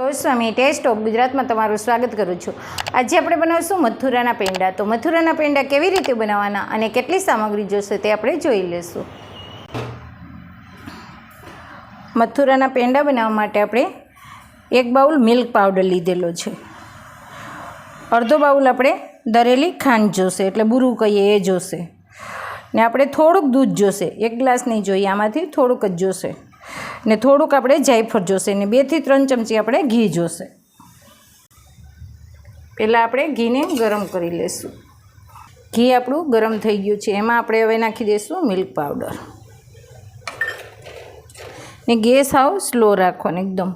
Swami test of ગુજરાતમાં તમારું સ્વાગત કરું છું. આજે આપણે બનાવીશું મથુરાના પેંડા. તો મથુરાના પેંડા કેવી રીતે બનાવવાના અને કેટલી સામગ્રી જોશે તે આપણે જોઈ લઈશું. મથુરાના પેંડા બનાવવા માટે આપણે એક બાઉલ મિલ્ક પાવડર લીધેલો છે. અડધો બાઉલ આપણે દરેલી ખાંડ જોશે, એટલે બુરું કહીએ એ જોશે. ને આપણે થોડુંક દૂધ જોશે. એક ગ્લાસ નહીં જોઈએ, આમાંથી થોડુંક જ જોશે. ને થોડુંક આપણે જાયફળ જોશે ને બેથી ત્રણ ચમચી આપણે ઘી જોશે. પહેલાં આપણે ઘીને ગરમ કરી લઈશું ઘી આપણું ગરમ થઈ ગયું છે. એમાં આપણે હવે નાખી દઈશું મિલ્ક પાવડર. ને ગેસ આવ સ્લો રાખવાનો એકદમ.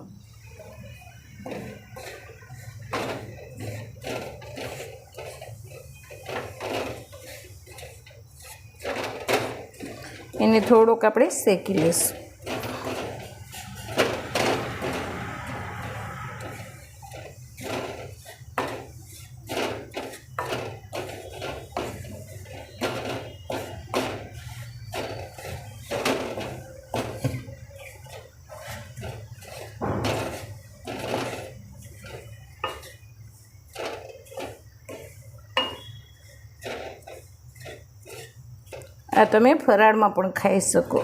એને થોડુંક આપણે શેકી લઈશું આ તમે ફરાળમાં પણ ખાઈ શકો.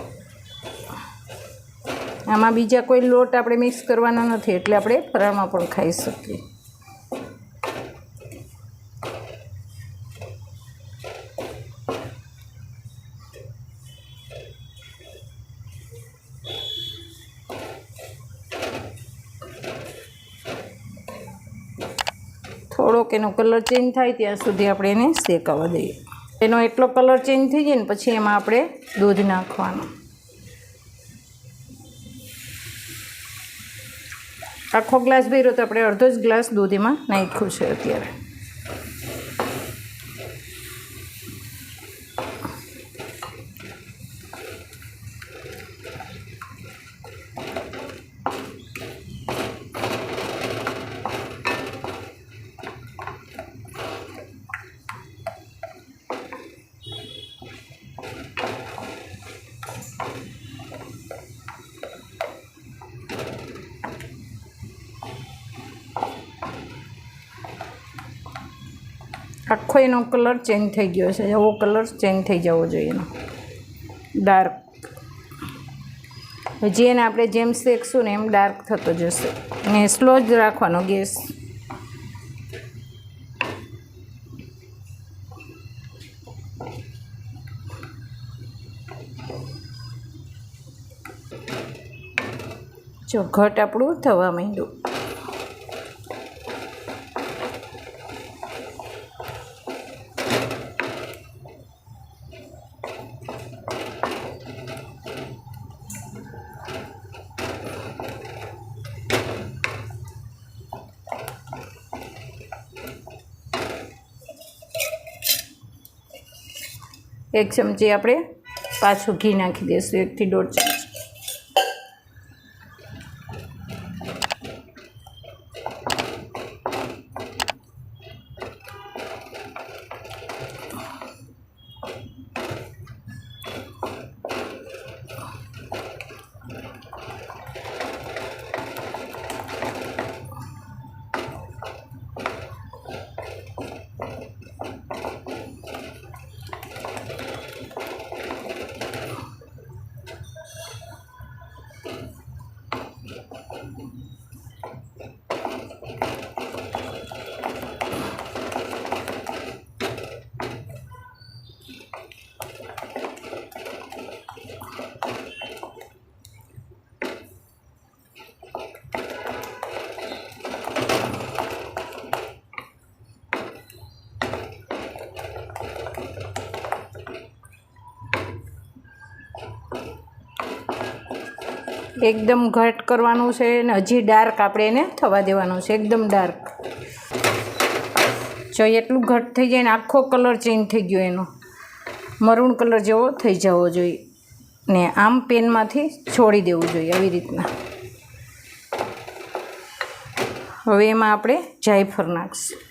આમાં બીજા કોઈ લોટ આપણે મિક્સ કરવાના નથી, એટલે આપણે ફરાળમાં પણ ખાઈ શકીએ. થોડોક એનો કલર ચેન્જ થાય ત્યાં સુધી આપણે એને શેકાવા દઈએ. એનો એટલો કલર ચેન્જ થઈ જાય ને પછી એમાં આપણે દૂધ નાખવાનું. આખો ગ્લાસ ભર્યો તો આપણે અડધો જ ગ્લાસ દૂધ એમાં નાખ્યું છે અત્યારે. આખો એનો કલર ચેન્જ થઈ ગયો છે. એવો કલર ચેન્જ થઈ જવો જોઈએ એનો. ડાર્ક હજી એને આપણે જેમ શેકશું ને એમ ડાર્ક થતો જશે. ને સ્લો જ રાખવાનો ગેસ. જો ઘટ આપણું થવા માંડ્યું. એક ચમચી આપણે પાછું ઘી નાખી દઈશું એકથી દોઢ ચમચી. એકદમ ઘટ કરવાનું છે ને હજી ડાર્ક આપણે એને થવા દેવાનું છે. એકદમ ડાર્ક. જો એટલું ઘટ થઈ જાય ને આખો કલર ચેન્જ થઈ ગયો એનો. મરૂણ કલર જેવો થઈ જવો જોઈએ. ને આમ પેનમાંથી છોડી દેવું જોઈએ આવી રીતના. હવે એમાં આપણે જાયફળ નાખશું.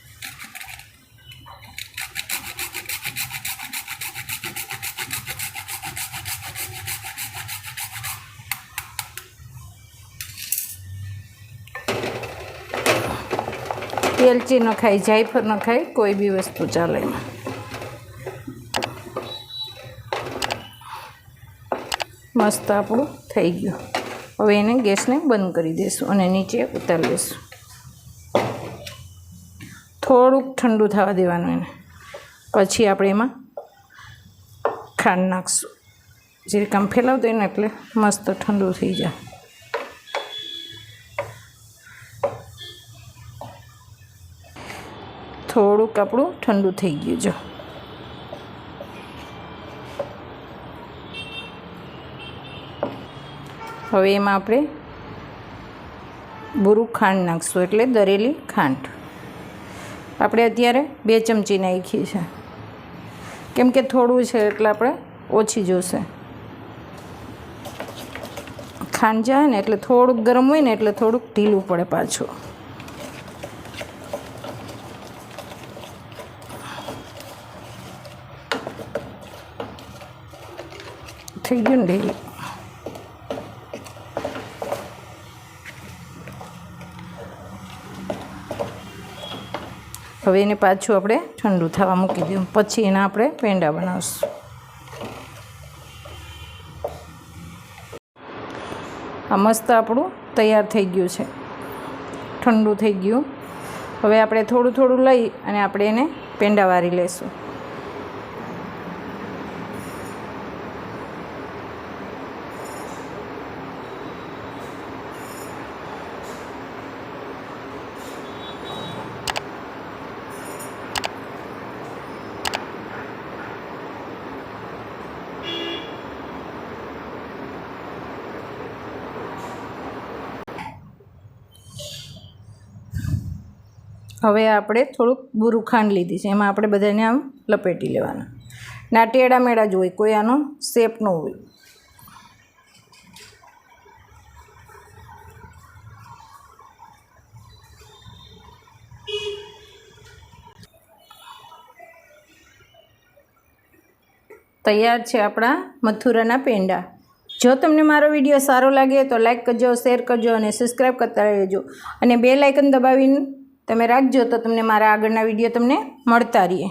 એલચી નખાય જાયફળ નખાય કોઈ બી વસ્તુ ચાલે મસ્ત આપણું થઈ ગયું. હવે એને ગેસને બંધ કરી દઈશું અને નીચે ઉતારી દઈશું થોડુંક ઠંડુ થવા દેવાનું એને. પછી આપણે એમાં ખાંડ નાખશું. જે કામ ફેલાવતો એને એટલે મસ્ત ઠંડુ થઈ જાય. થોડુંક આપણું ઠંડુ થઈ ગયું, જો. હવે એમાં આપણે બુરું ખાંડ નાખશું, એટલે દરેલી ખાંડ. આપણે અત્યારે બે ચમચી નાખી છે. કેમ કે થોડું છે એટલે આપણે ઓછી જોશે. ખાંડ જાય ને એટલે થોડુંક ગરમ હોય ને એટલે થોડુંક ઢીલું પડે પાછું. થઈ ગયું ને ઢીલું હવે એને પાછું આપણે ઠંડુ થવા મૂકી દઉં. પછી એના આપણે પેંડા બનાવશું. આ મસ્ત આપણું તૈયાર થઈ ગયું છે. ઠંડુ થઈ ગયું. હવે આપણે થોડું થોડું લઈ અને આપણે એને પેંડા વારી લઈશું હવે આપણે થોડુંક બુરું ખાંડ લીધી છે. એમાં આપણે બધાને આમ લપેટી લેવાના. ના મેળા જ હોય કોઈ આનો શેપ ન હોય. તૈયાર છે આપણા મથુરાના પેંડા. જો તમને મારો વીડિયો સારો લાગે તો લાઈક કરજો, શેર કરજો અને સબસ્ક્રાઈબ કરતા રહેજો. અને બે લાઇકન દબાવીને તમે રાખજો તો તમને મારા આગળના વીડિયો તમને મળતા રહીએ.